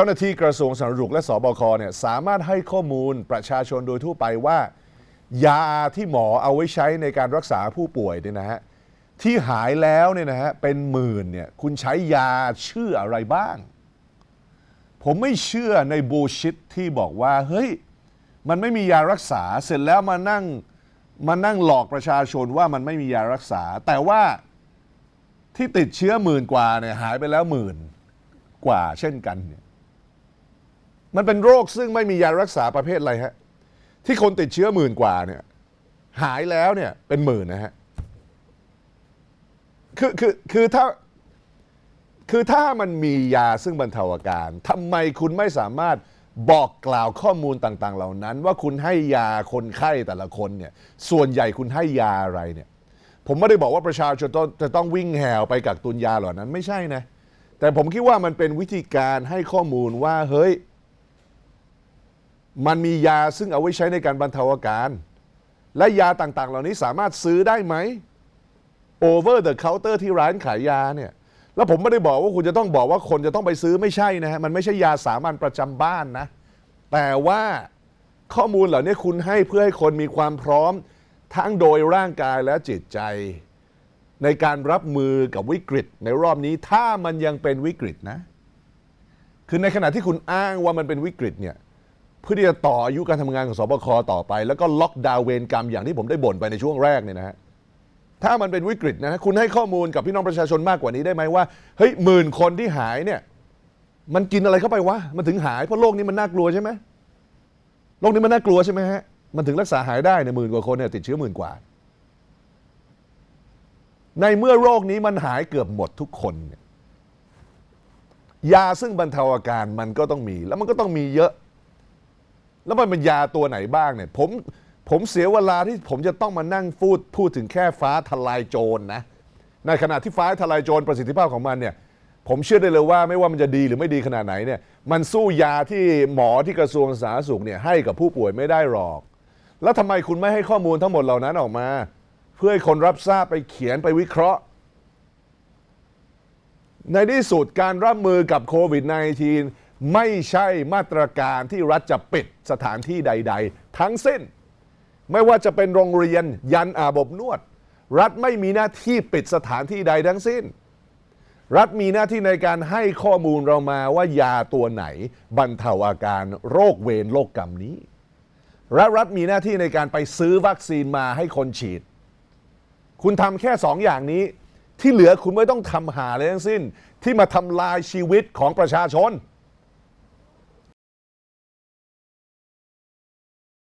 จ้าหน้าที่กระทรวงสาธารณสุขและสบคเนี่ยสามารถให้ข้อมูลประชาชนโดยทั่วไปว่า ยาที่หมอเอาไว้ใช้ในการรักษาผู้ป่วยเนี่ยนะฮะที่หายแล้วเนี่ยนะฮะเป็นหมื่นเนี่ยคุณใช้ยาชื่ออะไรบ้าง ผมไม่เชื่อในบูชิตที่บอกว่าเฮ้ยมันไม่มียารักษาเสร็จแล้วมานั่งมานั่งหลอกประชาชนว่ามันไม่มียารักษา แต่ว่าที่ติดเชื้อหมื่นกว่าเนี่ยหายไปแล้วหมื่นกว่าเช่นกันเนี่ย มันเป็นโรคซึ่งไม่มียารักษาประเภทอะไรฮะที่คนติดเชื้อหมื่นกว่าเนี่ยหายแล้วเนี่ยเป็นหมื่นนะฮะคือคือคือถ้าคือถ้ามันมียาซึ่งบรรเทาอาการทำไมคุณไม่สามารถบอกกล่าวข้อมูลต่าง ๆ เหล่านั้น ว่าคุณให้ยาคนไข้แต่ละคนเนี่ยส่วนใหญ่คุณให้ยาอะไรเนี่ยผมไม่ได้บอกว่าประชาชนจะต้องวิ่งแหวไปกักตุนยาเหล่านั้นไม่ใช่นะแต่ผมคิดว่ามันเป็นวิธีการให้ข้อมูลว่าเฮ้ย มันมียาซึ่งเอาไว้ใช้ในการบรรเทาอาการ และยาต่างๆ เหล่านี้สามารถซื้อได้ไหม over the counter ที่ร้านขายยาเนี่ย แล้วผมไม่ได้บอกว่าคุณจะต้องบอกว่าคนจะต้องไปซื้อไม่ใช่นะฮะ มันไม่ใช่ยาสามัญประจำบ้านนะ แต่ว่าข้อมูลเหล่านี้คุณให้เพื่อให้คนมีความพร้อมทั้งโดยร่างกายและจิตใจ ในการรับมือกับวิกฤต ในรอบนี้ถ้ามันยังเป็นวิกฤตนะ คือในขณะที่คุณอ้างว่ามันเป็นวิกฤตเนี่ย พื่อที่จะต่ออายุการทำงานของสบคต่อไป แล้วก็ล็อกดาวน์เวรกรรมอย่างที่ผมได้บ่นไปในช่วงแรกเนี่ยนะฮะถ้ามันเป็นวิกฤตนะฮะคุณให้ข้อมูลกับพี่น้องประชาชนมากกว่านี้ได้ไหมว่าเฮ้ยหมื่นคนที่หายเนี่ยมันกินอะไรเข้าไปวะมันถึงหายเพราะโรคนี้มันน่ากลัวใช่ไหมโรคนี้มันน่ากลัวใช่ไหมฮะมันถึงรักษาหายได้เนี่ยหมื่นกว่าคนเนี่ยติดเชื้อหมื่นกว่า ในเมื่อโรคนี้มันหายเกือบหมดทุกคนเนี่ยยาซึ่งบรรเทาอาการมันก็ต้องมี แล้วมันก็ต้องมีเยอะ แล้วมันเป็นยาตัวไหนบ้างเนี่ย ผมผมเสียเวลาที่ผมจะต้องมานั่งพูดพูดถึงแค่ฟ้าทลายโจรนะ ในขณะที่ฟ้าทลายโจรประสิทธิภาพของมันเนี่ย ผมเชื่อได้เลยว่าไม่ว่ามันจะดีหรือไม่ดีขนาดไหนเนี่ย มันสู้ยาที่หมอที่กระทรวงสาธารณสุขเนี่ยให้กับผู้ป่วยไม่ได้หรอก แล้วทำไมคุณไม่ให้ข้อมูลทั้งหมดเหล่านั้นออกมา เพื่อให้คนรับทราบไปเขียนไปวิเคราะห์ ในที่สุดการรับมือกับโควิด -19 ไม่ใช่มาตรการที่รัฐจะปิดสถานที่ใด ๆ ทั้งสิ้น ไม่ว่าจะเป็นโรงเรียนยันอาบอบนวด รัฐไม่มีหน้าที่ปิดสถานที่ใดทั้งสิ้น รัฐมีหน้าที่ในการให้ข้อมูลเรามาว่ายาตัวไหน บรรเทาอาการโรคเวรโรคกรรมนี้และรัฐมีหน้าที่ในการไปซื้อวัคซีนมาให้คนฉีด คุณทำแค่สองอย่างนี้ ที่เหลือคุณไม่ต้องทำหาเลยทั้งสิ้น ที่มาทำลายชีวิตของประชาชน